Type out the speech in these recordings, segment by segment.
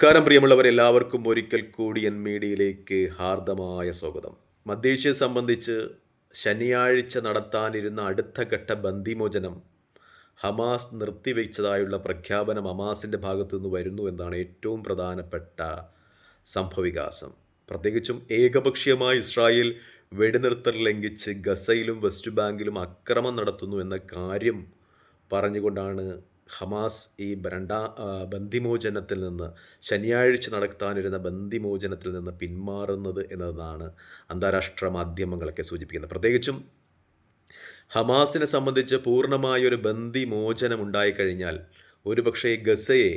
നമസ്കാരം പ്രിയമുള്ളവർ എല്ലാവർക്കും ഒരിക്കൽ കൂടി എൻ മീഡിയയിലേക്ക് ഹാർദമായ സ്വാഗതം. മധ്യേഷ്യയെ സംബന്ധിച്ച് ശനിയാഴ്ച നടത്താനിരുന്ന അടുത്ത ഘട്ട ബന്ദിമോചനം ഹമാസ് നിർത്തിവെച്ചതായുള്ള പ്രഖ്യാപനം ഹമാസിന്റെ ഭാഗത്തു നിന്ന് വരുന്നു എന്നാണ് ഏറ്റവും പ്രധാനപ്പെട്ട സംഭവവികാസം. പ്രത്യേകിച്ചും ഏകപക്ഷീയമായി ഇസ്രായേൽ വെടിനിർത്തൽ ലംഘിച്ച് ഗസയിലും വെസ്റ്റ് ബാങ്കിലും അക്രമം നടത്തുന്നു എന്ന കാര്യം പറഞ്ഞുകൊണ്ടാണ് ഹമാസ് ഈ രണ്ടാ ബന്ധിമോചനത്തിൽ ബന്ദിമോചനത്തിൽ നിന്ന് ശനിയാഴ്ച നടത്താനിരുന്ന ബന്ദിമോചനത്തിൽ നിന്ന് പിന്മാറുന്നത് എന്നതാണ് അന്താരാഷ്ട്ര മാധ്യമങ്ങളൊക്കെ സൂചിപ്പിക്കുന്നത്. പ്രത്യേകിച്ചും ഹമാസിനെ സംബന്ധിച്ച് പൂർണമായൊരു ബന്ദിമോചനം ഉണ്ടായിക്കഴിഞ്ഞാൽ ഒരുപക്ഷേ ഗസയെ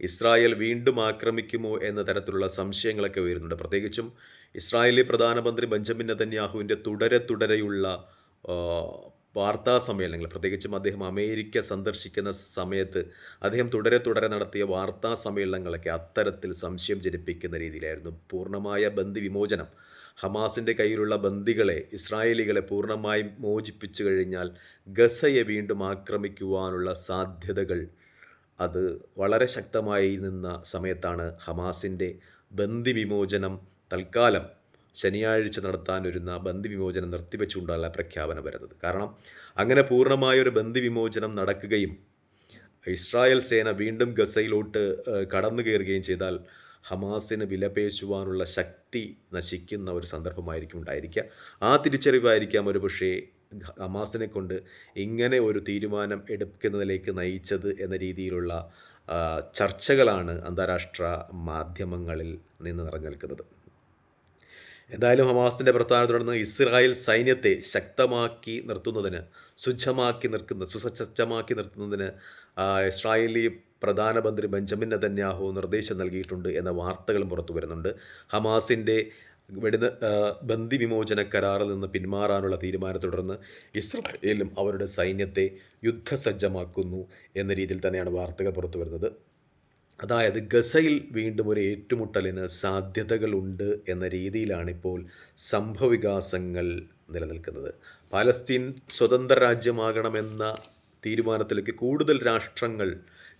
ഇസ്രായേൽ വീണ്ടും ആക്രമിക്കുമോ എന്ന തരത്തിലുള്ള സംശയങ്ങളൊക്കെ ഉയരുന്നുണ്ട്. പ്രത്യേകിച്ചും ഇസ്രായേലി പ്രധാനമന്ത്രി ബെഞ്ചമിൻ നെതന്യാഹുവിന്റെ തുടരെ തുടരെയുള്ള വാർത്താ സമ്മേളനങ്ങൾ പ്രത്യേകിച്ചും അദ്ദേഹം അമേരിക്ക സന്ദർശിക്കുന്ന സമയത്ത് അദ്ദേഹം തുടരെ തുടരെ നടത്തിയ വാർത്താ സമ്മേളനങ്ങളൊക്കെ അത്തരത്തിൽ സംശയം ജനിപ്പിക്കുന്ന രീതിയിലായിരുന്നു. പൂർണമായ ബന്ദി വിമോചനം. ഹമാസിന്റെ കയ്യിലുള്ള ബന്ദികളെ ഇസ്രായേലികളെ പൂർണമായും മോചിപ്പിച്ചു കഴിഞ്ഞാൽ ഗസയെ വീണ്ടും ആക്രമിക്കുവാനുള്ള സാധ്യതകൾ അത് വളരെ ശക്തമായി നിന്ന സമയത്താണ് ഹമാസിന്റെ ബന്ദി വിമോചനം തൽക്കാലം ശനിയാഴ്ച നടത്താനൊരുന്ന ബന്ദി വിമോചനം നിർത്തിവെച്ചുകൊണ്ടുള്ള പ്രഖ്യാപനം വരുന്നത്. കാരണം അങ്ങനെ പൂർണമായൊരു ബന്ദി വിമോചനം നടക്കുകയും ഇസ്രായേൽ സേന വീണ്ടും ഗസയിലോട്ട് കടന്നു കയറുകയും ചെയ്താൽ ഹമാസിന് വിലപേശുവാനുള്ള ശക്തി നശിക്കുന്ന ഒരു സന്ദർഭമായിരിക്കും ഉണ്ടായിരിക്കുക. ആ തിരിച്ചറിവായിരിക്കാം ഒരു പക്ഷേ ഹമാസിനെ കൊണ്ട് ഇങ്ങനെ ഒരു തീരുമാനം എടുക്കുന്നതിലേക്ക് നയിച്ചത് എന്ന രീതിയിലുള്ള ചർച്ചകളാണ് അന്താരാഷ്ട്ര മാധ്യമങ്ങളിൽ നിന്ന് നിറഞ്ഞു നിൽക്കുന്നത്. എന്തായാലും ഹമാസിന്റെ പ്രസ്ഥാനം തുടർന്ന് ഇസ്രായേൽ സൈന്യത്തെ ശക്തമാക്കി നിർത്തുന്നതിന് സുജ്ജമാക്കി നിർക്കുന്ന സുസജ്ജമാക്കി നിർത്തുന്നതിന് ഇസ്രായേലി പ്രധാനമന്ത്രി ബെഞ്ചമിൻ നെതന്യാഹു നിർദ്ദേശം നൽകിയിട്ടുണ്ട് എന്ന വാർത്തകളും പുറത്തു വരുന്നുണ്ട്. ഹമാസിന്റെ വെടിന ബന്ദി വിമോചന കരാറിൽ നിന്ന് പിന്മാറാനുള്ള തീരുമാനത്തെ തുടർന്ന് ഇസ്രായേലും അവരുടെ സൈന്യത്തെ യുദ്ധസജ്ജമാക്കുന്നു എന്ന രീതിയിൽ തന്നെയാണ് വാർത്തകൾ പുറത്തു വരുന്നത്. അതായത് ഗസയിൽ വീണ്ടും ഒരു ഏറ്റുമുട്ടലിന് സാധ്യതകളുണ്ട് എന്ന രീതിയിലാണിപ്പോൾ സംഭവവികാസങ്ങൾ നിലനിൽക്കുന്നത്. പാലസ്തീൻ സ്വതന്ത്ര രാജ്യമാകണമെന്ന തീരുമാനത്തിലേക്ക് കൂടുതൽ രാഷ്ട്രങ്ങൾ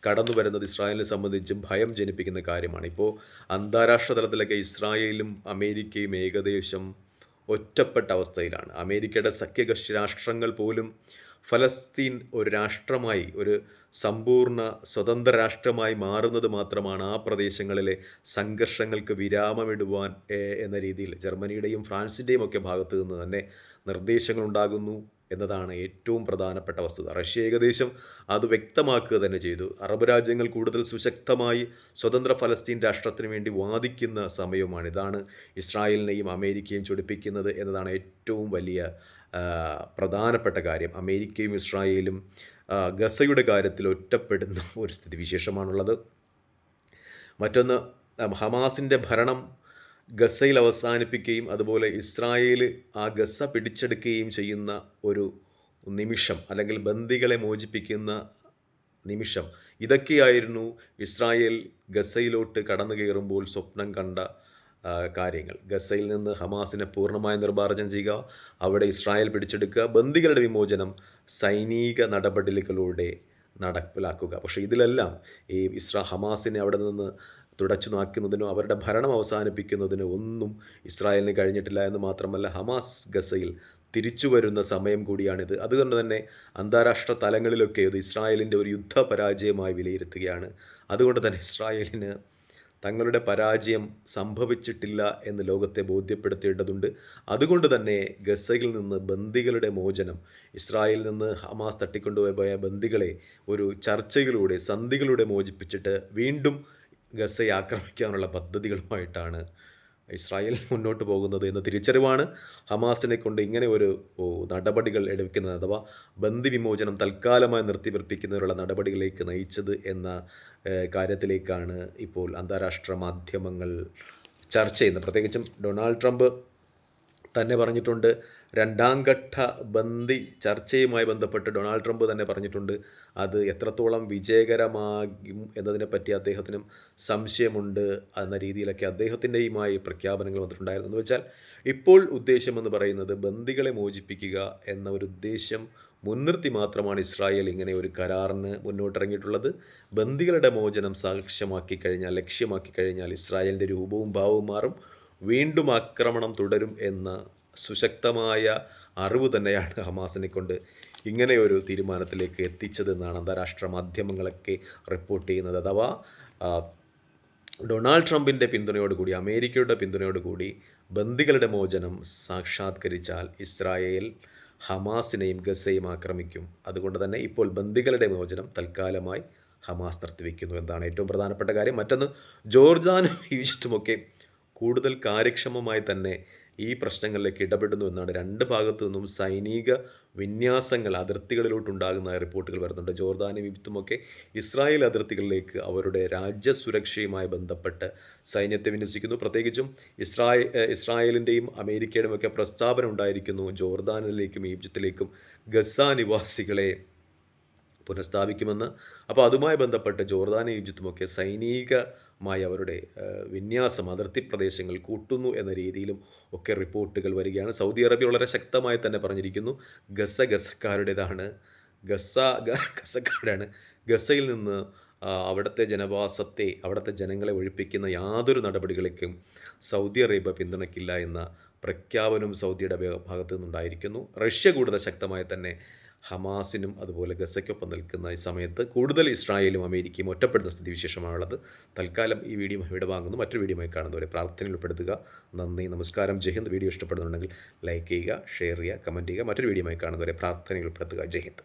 കടന്നു വരുന്നത് ഇസ്രായേലിനെ സംബന്ധിച്ച് ഭയം ജനിപ്പിക്കുന്ന കാര്യമാണ് ഇപ്പോൾ അന്താരാഷ്ട്ര തലത്തിലൊക്കെ ഇസ്രായേലും അമേരിക്കയും ഏകദേശം ഒറ്റപ്പെട്ട അവസ്ഥയിലാണ്. അമേരിക്കയുടെ സഖ്യകക്ഷി രാഷ്ട്രങ്ങൾ പോലും ഫലസ്തീൻ ഒരു രാഷ്ട്രമായി ഒരു സമ്പൂർണ സ്വതന്ത്ര രാഷ്ട്രമായി മാറുന്നത് മാത്രമാണ് ആ പ്രദേശങ്ങളിലെ സംഘർഷങ്ങൾക്ക് വിരാമമിടുവാൻ എന്ന രീതിയിൽ ജർമ്മനിയുടെയും ഫ്രാൻസിന്റെയും ഒക്കെ ഭാഗത്തു നിന്ന് തന്നെ നിർദ്ദേശങ്ങൾ ഉണ്ടാകുന്നു എന്നതാണ് ഏറ്റവും പ്രധാനപ്പെട്ട വസ്തുത. റഷ്യ ഏകദേശം അത് വ്യക്തമാക്കുക തന്നെ ചെയ്തു. അറബ് രാജ്യങ്ങൾ കൂടുതൽ സുശക്തമായി സ്വതന്ത്ര ഫലസ്തീൻ രാഷ്ട്രത്തിന് വേണ്ടി വാദിക്കുന്ന സമയവുമാണ് ഇതാണ് ഇസ്രായേലിനെയും അമേരിക്കയും ചൊടിപ്പിക്കുന്നത് എന്നതാണ് ഏറ്റവും വലിയ പ്രധാനപ്പെട്ട കാര്യം. അമേരിക്കയും ഇസ്രായേലും ഗസയുടെ കാര്യത്തിൽ ഒറ്റപ്പെടുന്ന ഒരു സ്ഥിതിവിശേഷമാണുള്ളത്. മറ്റൊന്ന് ഹമാസിന്റെ ഭരണം ഗസയിൽ അവസാനിപ്പിക്കുകയും അതുപോലെ ഇസ്രായേൽ ആ ഗസ പിടിച്ചെടുക്കുകയും ചെയ്യുന്ന ഒരു നിമിഷം അല്ലെങ്കിൽ ബന്ദികളെ മോചിപ്പിക്കുന്ന നിമിഷം. ഇതൊക്കെയായിരുന്നു ഇസ്രായേൽ ഗസയിലോട്ട് കടന്നു കയറുമ്പോൾ സ്വപ്നം കണ്ട കാര്യങ്ങൾ. ഗസയിൽ നിന്ന് ഹമാസിനെ പൂർണമായി നിർമ്മാർജനം ചെയ്യുക അവിടെ ഇസ്രായേൽ പിടിച്ചെടുക്കുക ബന്ദികളുടെ വിമോചനം സൈനിക നടപടികളിലൂടെ നടപ്പിലാക്കുക. പക്ഷേ ഇതിലെല്ലാം ഈ ഇസ്രാ ഹമാസിനെ അവിടെ നിന്ന് തുടച്ചു നാക്കുന്നതിനോ അവരുടെ ഭരണം അവസാനിപ്പിക്കുന്നതിനോ ഒന്നും ഇസ്രായേലിന് കഴിഞ്ഞിട്ടില്ല എന്ന് മാത്രമല്ല ഹമാസ് ഗസയിൽ തിരിച്ചു വരുന്ന സമയം കൂടിയാണിത്. അതുകൊണ്ട് തന്നെ അന്താരാഷ്ട്ര തലങ്ങളിലൊക്കെ ഇത് ഇസ്രായേലിന്റെ ഒരു യുദ്ധ പരാജയമായി വിലയിരുത്തുകയാണ്. അതുകൊണ്ട് തന്നെ ഇസ്രായേലിന് തങ്ങളുടെ പരാജയം സംഭവിച്ചിട്ടില്ല എന്ന് ലോകത്തെ ബോധ്യപ്പെടുത്തേണ്ടതുണ്ട്. അതുകൊണ്ട് തന്നെ ഗസയിൽ നിന്ന് ബന്ദികളുടെ മോചനം ഇസ്രായേലിൽ നിന്ന് ഹമാസ് തട്ടിക്കൊണ്ടുപോയ ബന്ദികളെ ഒരു ചർച്ചയിലൂടെ സന്ധികളിലൂടെ മോചിപ്പിച്ചിട്ട് വീണ്ടും ഗസയെ ആക്രമിക്കാനുള്ള പദ്ധതികളുമായിട്ടാണ് ഇസ്രായേൽ മുന്നോട്ട് പോകുന്നത് എന്ന തിരിച്ചറിവാണ് ഹമാസിനെ കൊണ്ട് ഇങ്ങനെ ഒരു നടപടികൾ എടുക്കുന്നത്. അഥവാ ബന്ദി വിമോചനം തൽക്കാലമായി നിർത്തിവർപ്പിക്കുന്നതിനുള്ള നടപടികളിലേക്ക് നയിച്ചത് എന്ന കാര്യത്തിലേക്കാണ് ഇപ്പോൾ അന്താരാഷ്ട്ര മാധ്യമങ്ങൾ ചർച്ച ചെയ്യുന്നത്. പ്രത്യേകിച്ചും ഡൊണാൾഡ് ട്രംപ് തന്നെ പറഞ്ഞിട്ടുണ്ട്. രണ്ടാം ഘട്ട ബന്ദി ചർച്ചയുമായി ബന്ധപ്പെട്ട് ഡൊണാൾഡ് ട്രംപ് തന്നെ പറഞ്ഞിട്ടുണ്ട്. അത് എത്രത്തോളം വിജയകരമാകും എന്നതിനെപ്പറ്റി അദ്ദേഹത്തിനും സംശയമുണ്ട് എന്ന രീതിയിലൊക്കെ അദ്ദേഹത്തിന്റെയുമായി പ്രഖ്യാപനങ്ങൾ വന്നിട്ടുണ്ടായിരുന്നു. എന്ന് വെച്ചാൽ ഇപ്പോൾ ഉദ്ദേശമെന്ന് പറയുന്നത് ബന്ദികളെ മോചിപ്പിക്കുക എന്ന ഒരു ഉദ്ദേശം മുൻനിർത്തി മാത്രമാണ് ഇസ്രായേൽ ഇങ്ങനെ ഒരു കരാറിന് മുന്നോട്ടിറങ്ങിയിട്ടുള്ളത്. ബന്ദികളുടെ മോചനം സാക്ഷ്യമാക്കി കഴിഞ്ഞാൽ ലക്ഷ്യമാക്കി കഴിഞ്ഞാൽ ഇസ്രായേലിന്റെ രൂപവും ഭാവവും മാറും. വീണ്ടും ആക്രമണം തുടരും എന്ന സുശക്തമായ അറിവ് തന്നെയാണ് ഹമാസിനെ കൊണ്ട് ഇങ്ങനെ ഒരു തീരുമാനത്തിലേക്ക് എത്തിച്ചതെന്നാണ് അന്താരാഷ്ട്ര മാധ്യമങ്ങളൊക്കെ റിപ്പോർട്ട് ചെയ്യുന്നത്. അഥവാ ഡൊണാൾഡ് ട്രംപിന്റെ പിന്തുണയോടുകൂടി അമേരിക്കയുടെ പിന്തുണയോടുകൂടി ബന്ദികളുടെ മോചനം സാക്ഷാത്കരിച്ചാൽ ഇസ്രായേൽ ഹമാസിനെയും ഗസയും ആക്രമിക്കും. അതുകൊണ്ട് തന്നെ ഇപ്പോൾ ബന്ദികളുടെ മോചനം തൽക്കാലമായി ഹമാസ് നിർത്തിവെക്കുന്നു എന്നതാണ് ഏറ്റവും പ്രധാനപ്പെട്ട കാര്യം. മറ്റൊന്ന് ജോർജാനും ഈജിപ്തുമൊക്കെ കൂടുതൽ കാര്യക്ഷമമായി തന്നെ ഈ പ്രശ്നങ്ങളിലേക്ക് ഇടപെടുന്നു എന്നാണ് രണ്ട് ഭാഗത്തു നിന്നും സൈനിക വിന്യാസങ്ങൾ അതിർത്തികളിലോട്ടുണ്ടാകുന്ന റിപ്പോർട്ടുകൾ വരുന്നുണ്ട്. ജോർദാനും ഈജിപ്തുമൊക്കെ ഇസ്രായേൽ അതിർത്തികളിലേക്ക് അവരുടെ രാജ്യസുരക്ഷയുമായി ബന്ധപ്പെട്ട് സൈന്യത്തെ വിന്യസിക്കുന്നു. പ്രത്യേകിച്ചും ഇസ്രായേൽ ഇസ്രായേലിന്റെയും അമേരിക്കയുടെയും ഒക്കെ പ്രസ്താവന ഉണ്ടായിരിക്കുന്നു ജോർദാനിലേക്കും ഈജിപ്തിലേക്കും ഗസ നിവാസികളെ പുനഃസ്ഥാപിക്കുമെന്ന്. അപ്പോൾ അതുമായി ബന്ധപ്പെട്ട് ജോർദാനും ഈജിപ്തുമൊക്കെ സൈനികമായി അവരുടെ വിന്യാസം അതിർത്തി പ്രദേശങ്ങൾ കൂട്ടുന്നു എന്ന രീതിയിലും ഒക്കെ റിപ്പോർട്ടുകൾ വരികയാണ്. സൗദി അറേബ്യ വളരെ ശക്തമായി തന്നെ പറഞ്ഞിരിക്കുന്നു. ഗസ ഗസക്കാരുടേതാണ്. ഗസ ഗസക്കാരാണ് ഗസയിൽ നിന്ന് അവിടുത്തെ ജനവാസത്തെ അവിടുത്തെ ജനങ്ങളെ ഒഴിപ്പിക്കുന്ന യാതൊരു നടപടികളേക്കും സൗദി അറേബ്യ പിന്തുണയ്ക്കില്ല എന്ന പ്രഖ്യാപനം സൗദിയുടെ ഭാഗത്തു നിന്നുണ്ടായിരിക്കുന്നു. റഷ്യ കൂടുതൽ ശക്തമായി തന്നെ ഹമാസിനും അതുപോലെ ഗസയ്ക്കൊപ്പം നിൽക്കുന്ന ഈ സമയത്ത് കൂടുതൽ ഇസ്രായേലും അമേരിക്കയും ഒറ്റപ്പെടുന്ന സ്ഥിതിവിശേഷമാണുള്ളത് തൽക്കാലം ഈ വീഡിയോ ഇവിടെ വാങ്ങുന്നു. മറ്റൊരു ആയി കാണുന്നവരെ പ്രാർത്ഥനയിൽ ഉൾപ്പെടുത്തുക. നന്ദി നമസ്കാരം. ജയ്ഹിന്ദ് വീഡിയോ ഇഷ്ടപ്പെടുന്നുണ്ടെങ്കിൽ ലൈക്ക് ചെയ്യുക ഷെയർ ചെയ്യുക കമന്റ് ചെയ്യുക. മറ്റൊരു ആയി കാണുന്നവരെ പ്രാർത്ഥനയിൽ ഉൾപ്പെടുത്തുക. ജയ്ഹിന്ദ്